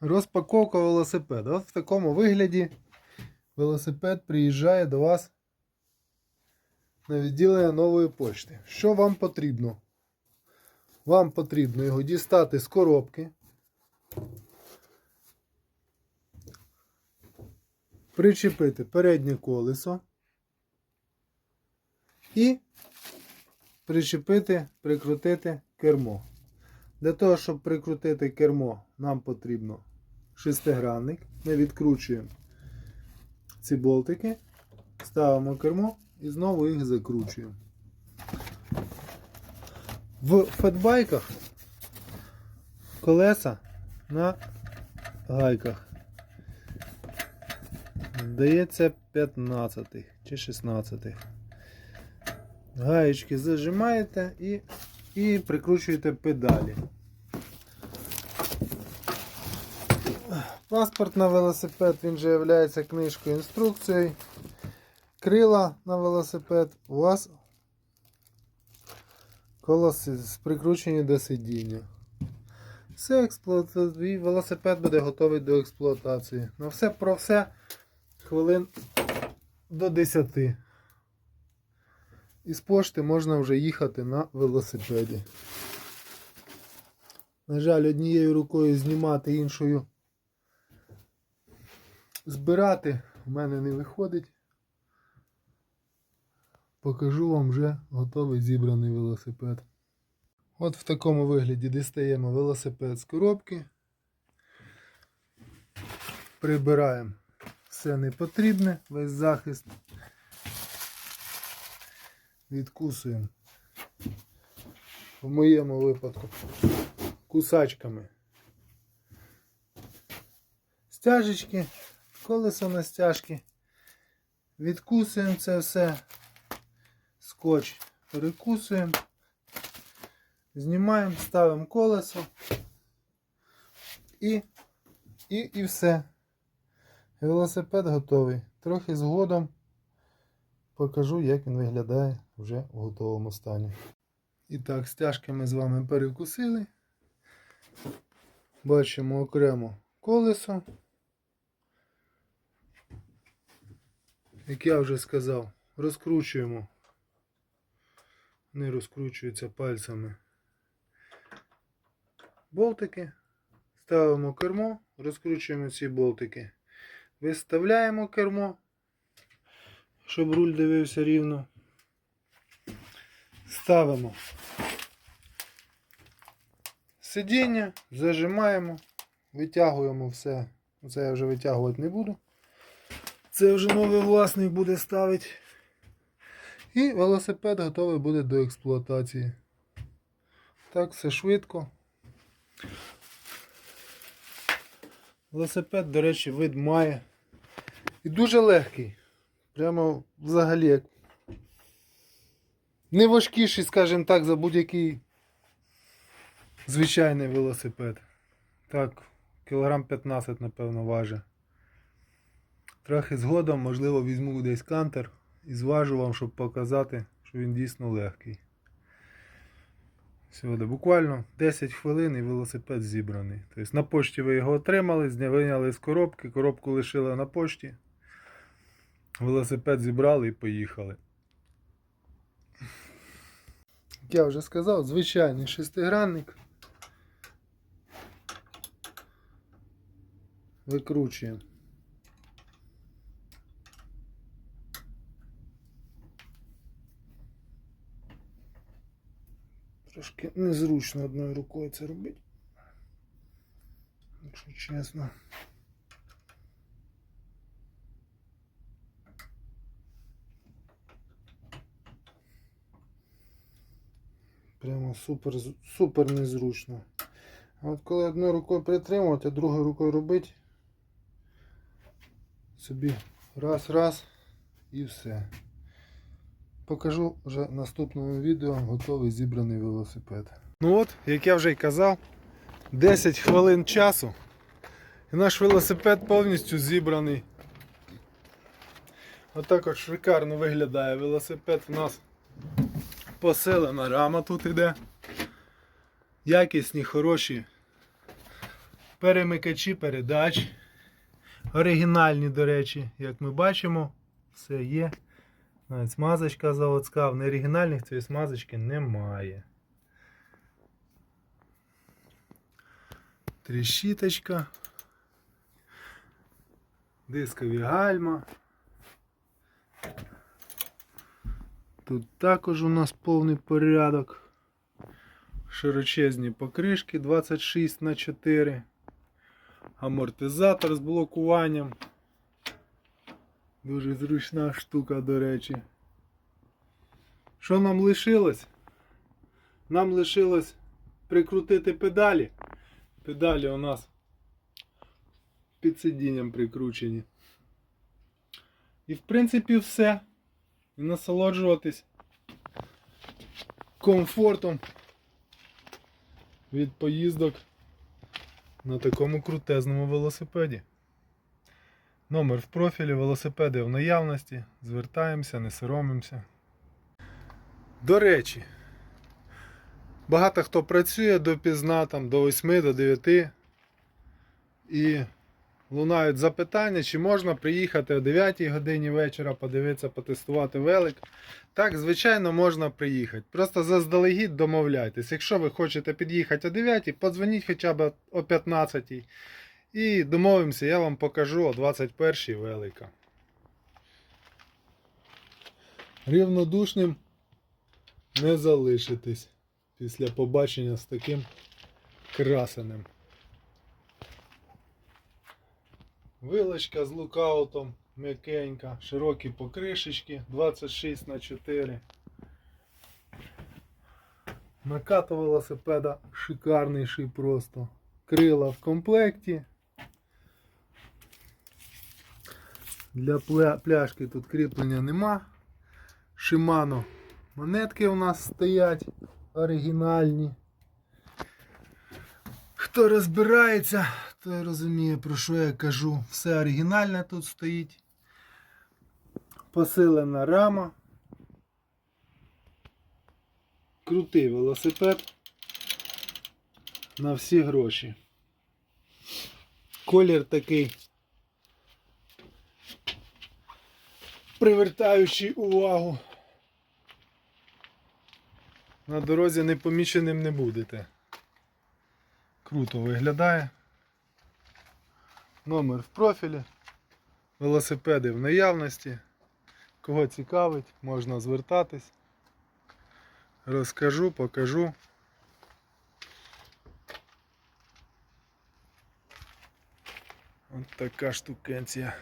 Розпаковка велосипеда. От в такому вигляді велосипед приїжджає до вас на відділення нової почти. Що вам потрібно? Вам потрібно його дістати з коробки. Причепити переднє колесо і причепити, прикрутити кермо. Для того, щоб прикрутити кермо, нам потрібно шестигранник. Ми відкручуємо ці болтики, ставимо кермо і знову їх закручуємо. В фетбайках колеса на гайках. Здається 15 чи 16. Гаєчки зажимаєте і, і прикручуєте педалі. Паспорт на велосипед він же є книжкою інструкцією. Крила на велосипед у вас колеса прикручені до сидіння. Все, експлуата... і велосипед буде готовий до експлуатації. На все про все хвилин до 10. Із пошти можна вже їхати на велосипеді. На жаль, однією рукою знімати, іншою збирати в мене не виходить. Покажу вам вже готовий зібраний велосипед. От в такому вигляді дістаємо велосипед з коробки. Прибираємо все непотрібне, весь захист. Відкусуємо. В моєму випадку кусачками. Стяжечки, колесо на стяжки. Відкусуємо це все. Скотч перекусуємо. Знімаємо, ставимо колесо і, і, і все. Велосипед готовий. Трохи згодом покажу, як він виглядає вже в готовому стані. І так, стяжки ми з вами перекусили. Бачимо окремо колесо. Як я вже сказав, розкручуємо. Не розкручуються пальцями. Болтики. Ставимо кермо, розкручуємо ці болтики. Виставляємо кермо, щоб руль дивився рівно. Ставимо сидіння, зажимаємо, витягуємо все. Це я вже витягувати не буду. Це вже новий власник буде ставити. І велосипед готовий буде до експлуатації. Так, все швидко. Велосипед, до речі, вид має. І дуже легкий. Прямо взагалі як. Не важкіший, скажімо так, за будь-який звичайний велосипед. Так, кілограм 15, напевно, важить. Трохи згодом, можливо, візьму десь кантер і зважу вам, щоб показати, що він дійсно легкий. Сьогодні буквально 10 хвилин і велосипед зібраний. Тобто на почті ви його отримали, зня- виняли з коробки, коробку лишили на почті. Велосипед зібрали і поїхали. Як я вже сказав, звичайний шестигранник. Викручуємо. Трошки незручно одною рукою це робити. Якщо чесно. Прямо супер, супер незручно. А от коли одною рукою притримувати, а другою рукою робити, собі раз-раз і все. Покажу вже в наступному відео готовий зібраний велосипед. Ну от, як я вже й казав, 10 хвилин часу. І наш велосипед повністю зібраний. Отак от шикарно виглядає велосипед у нас посилена рама тут іде. Якісні, хороші перемикачі передач. Оригінальні, до речі, як ми бачимо, все є. Навіть смазочка заводська, в неоригінальних цієї смазочки немає. Тріщіточка. Дискові гальма. Тут також у нас повний порядок. Широчезні покришки 26 на 4 Амортизатор з блокуванням. Дуже зручна штука, до речі. Що нам лишилось? Нам лишилось прикрутити педалі. Педалі у нас під сидінням прикручені. І в принципі все. І насолоджуватись комфортом від поїздок на такому крутезному велосипеді. Номер в профілі, велосипеди в наявності. Звертаємося, не соромимося. До речі, багато хто працює допізна, там, до 8 до 9 і лунають запитання, чи можна приїхати о 9 годині вечора, подивитися, потестувати велик. Так, звичайно, можна приїхати. Просто заздалегідь домовляйтесь. Якщо ви хочете під'їхати о 9, подзвоніть хоча б о 15 і домовимося, я вам покажу о 21 велика. Рівнодушним не залишитесь після побачення з таким красенем. Вилочка з лукаутом м'якенька, широкі покришечки 26 на 4. Накат велосипеда шикарнейший просто. Крила в комплекті. Для пляшки тут кріплення нема. Shimano монетки у нас стоять оригінальні. Хто розбирається, той розуміє, про що я кажу. Все оригінальне тут стоїть. Посилена рама. Крутий велосипед. На всі гроші. Колір такий. Привертаючий увагу. На дорозі непоміченим не будете. Круто виглядає. Номер в профілі. Велосипеди в наявності. Кого цікавить, можна звертатись. Розкажу, покажу. От така штукенція.